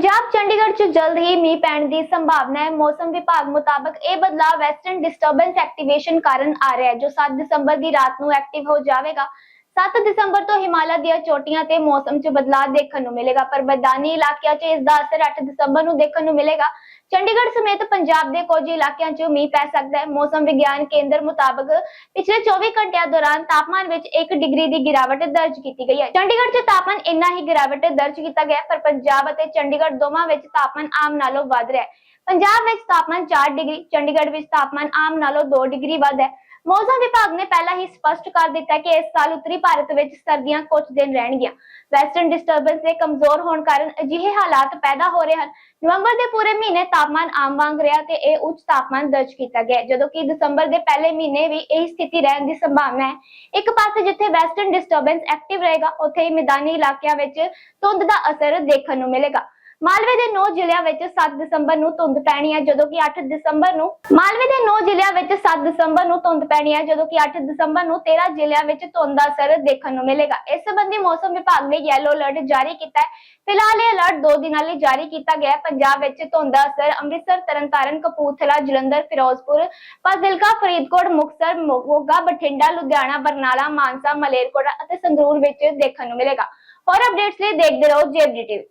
ਪੰਜਾਬ ਚੰਡੀਗੜ੍ਹ 'ਚ ਜਲਦ ਹੀ ਮੀਂਹ ਪੈਣ ਦੀ ਸੰਭਾਵਨਾ ਹੈ। ਮੌਸਮ ਵਿਭਾਗ ਮੁਤਾਬਕ ਇਹ ਬਦਲਾਅ ਵੈਸਟਰਨ ਡਿਸਟਰਬੈਂਸ ਐਕਟੀਵੇਸ਼ਨ ਕਾਰਨ ਆ ਰਿਹਾ ਹੈ, ਜੋ 7 ਦਸੰਬਰ ਦੀ ਰਾਤ ਨੂੰ ਐਕਟਿਵ ਹੋ ਜਾਵੇਗਾ। 7 ਦਸੰਬਰ ਤੋਂ ਹਿਮਾਲਿਆ ਦੀਆਂ ਚੋਟੀਆਂ ਤੇ ਮੌਸਮ 'ਚ ਬਦਲਾਅ ਦੇਖਣ ਨੂੰ ਮਿਲੇਗਾ, ਪਰ ਮੈਦਾਨੀ ਇਲਾਕਿਆਂ 'ਚ ਇਸ ਦਾ ਅਸਰ 8 ਦਸੰਬਰ ਨੂੰ ਦੇਖਣ ਨੂੰ ਮਿਲੇਗਾ। ਚੰਡੀਗੜ੍ਹ ਸਮੇਤ ਪੰਜਾਬ ਦੇ ਕੁਝ ਇਲਾਕਿਆਂ 'ਚ ਮੀਂਹ ਪੈ ਸਕਦਾ ਹੈ। ਮੌਸਮ ਵਿਗਿਆਨ ਕੇਂਦਰ ਮੁਤਾਬਕ ਪਿਛਲੇ 24 ਘੰਟਿਆਂ ਦੌਰਾਨ ਤਾਪਮਾਨ ਵਿੱਚ 1 ਡਿਗਰੀ ਦੀ ਗਿਰਾਵਟ ਦਰਜ ਕੀਤੀ ਗਈ ਹੈ। ਚੰਡੀਗੜ੍ਹ 'ਚ ਤਾਪਮਾਨ ਇੰਨਾ ਹੀ ਗਿਰਾਵਟ ਦਰਜ ਕੀਤਾ ਗਿਆ ਪਰ ਪੰਜਾਬ ਅਤੇ ਚੰਡੀਗੜ੍ਹ ਦੋਵਾਂ ਵਿੱਚ ਤਾਪਮਾਨ ਆਮ ਨਾਲੋਂ ਵੱਧ ਰਿਹਾ ਹੈ। ਪੰਜਾਬ ਵਿੱਚ ਤਾਪਮਾਨ 4 ਡਿਗਰੀ, ਚੰਡੀਗੜ੍ਹ ਵਿੱਚ ਤਾਪਮਾਨ ਆਮ ਨਾਲੋਂ 2 ਡਿਗਰੀ ਵੱਧ ਹੈ। ਮੌਸਮ ਵਿਭਾਗ ਨੇ ਪਹਿਲਾਂ ਹੀ ਸਪਸ਼ਟ ਕਰ ਦਿੱਤਾ ਕਿ ਇਸ ਸਾਲ ਉੱਤਰੀ ਭਾਰਤ ਵਿੱਚ ਸਰਦੀਆਂ ਕੁਝ ਦਿਨ ਰਹਿਣਗੀਆਂ। ਵੈਸਟਰਨ ਡਿਸਟਰਬੈਂਸ ਦੇ ਕਮਜ਼ੋਰ ਹੋਣ ਕਾਰਨ ਅਜਿਹੇ ਹਾਲਾਤ ਪੈਦਾ ਹੋ ਰਹੇ ਹਨ। ਨਵੰਬਰ ਦੇ ਪੂਰੇ ਮਹੀਨੇ ਤਾਪਮਾਨ ਆਮ ਵਾਂਗ ਰਿਹਾ ਤੇ ਇਹ ਉੱਚ ਤਾਪਮਾਨ ਦਰਜ ਕੀਤਾ ਗਿਆ ਜਦੋਂ ਕਿ ਦਸੰਬਰ ਦੇ ਪਹਿਲੇ ਮਹੀਨੇ ਵੀ ਇਹੀ ਸਥਿਤੀ ਰਹਿਣ ਦੀ ਸੰਭਾਵਨਾ ਹੈ। ਇੱਕ ਪਾਸੇ ਜਿੱਥੇ ਵੈਸਟਰਨ ਡਿਸਟਰਬੈਂਸ ਐਕਟਿਵ ਰਹੇਗਾ, ਉੱਥੇ ਹੀ ਮੈਦਾਨੀ ਇਲਾਕਿਆਂ ਵਿੱਚ ਧੁੰਦ ਦਾ ਅਸਰ ਦੇਖਣ ਨੂੰ ਮਿਲੇਗਾ। ਮਾਲਵੇ ਦੇ 9 ਜ਼ਿਲ੍ਹਿਆਂ ਵਿੱਚ 7 ਦਸੰਬਰ ਨੂੰ ਧੁੰਦ ਪੈਣੀ ਹੈ, ਜਦੋਂ ਕਿ 8 ਦਸੰਬਰ ਨੂੰ ਮਾਲਵੇ ਦੇ 9 ਜ਼ਿਲ੍ਹਿਆਂ ਵਿੱਚ 7 ਦਸੰਬਰ ਨੂੰ ਧੁੰਦ ਪੈਣੀ ਹੈ, ਜਦੋਂ ਕਿ 8 ਦਸੰਬਰ ਨੂੰ 13 ਜ਼ਿਲ੍ਹਿਆਂ ਵਿੱਚ ਧੁੰਦ ਦਾ ਅਸਰ ਦੇਖਣ ਨੂੰ ਮਿਲੇਗਾ। ਇਸ ਸੰਬੰਧੀ ਮੌਸਮ ਵਿਭਾਗ ਨੇ ਯੈਲੋ ਅਲਰਟ ਜਾਰੀ ਕੀਤਾ ਹੈ। ਫਿਲਹਾਲ ਇਹ ਅਲਰਟ 2 ਦਿਨਾਂ ਲਈ ਜਾਰੀ ਕੀਤਾ ਗਿਆ ਹੈ। ਪੰਜਾਬ ਵਿੱਚ ਧੁੰਦ ਦਾ ਅਸਰ ਅੰਮ੍ਰਿਤਸਰ, ਤਰਨਤਾਰਨ, ਕਪੂਰਥਲਾ, ਜਲੰਧਰ, ਫਿਰੋਜ਼ਪੁਰ, ਫਾਜ਼ਿਲਕਾ, ਫਰੀਦਕੋਟ, ਮੁਕਤਸਰ, ਮੋਗਾ, ਬਠਿੰਡਾ, ਲੁਧਿਆਣਾ, ਬਰਨਾਲਾ, ਮਾਨਸਾ, ਮਲੇਰਕੋਟਲਾ ਅਤੇ ਸੰਗਰੂਰ ਵਿੱਚ ਦੇਖਣ ਨੂੰ ਮਿਲੇਗਾ। ਹੋਰ ਅਪਡੇਟਸ ਲਈ ਦੇਖਦੇ ਰਹੋ ਜੇਬਡੀ ਟੀਵੀ।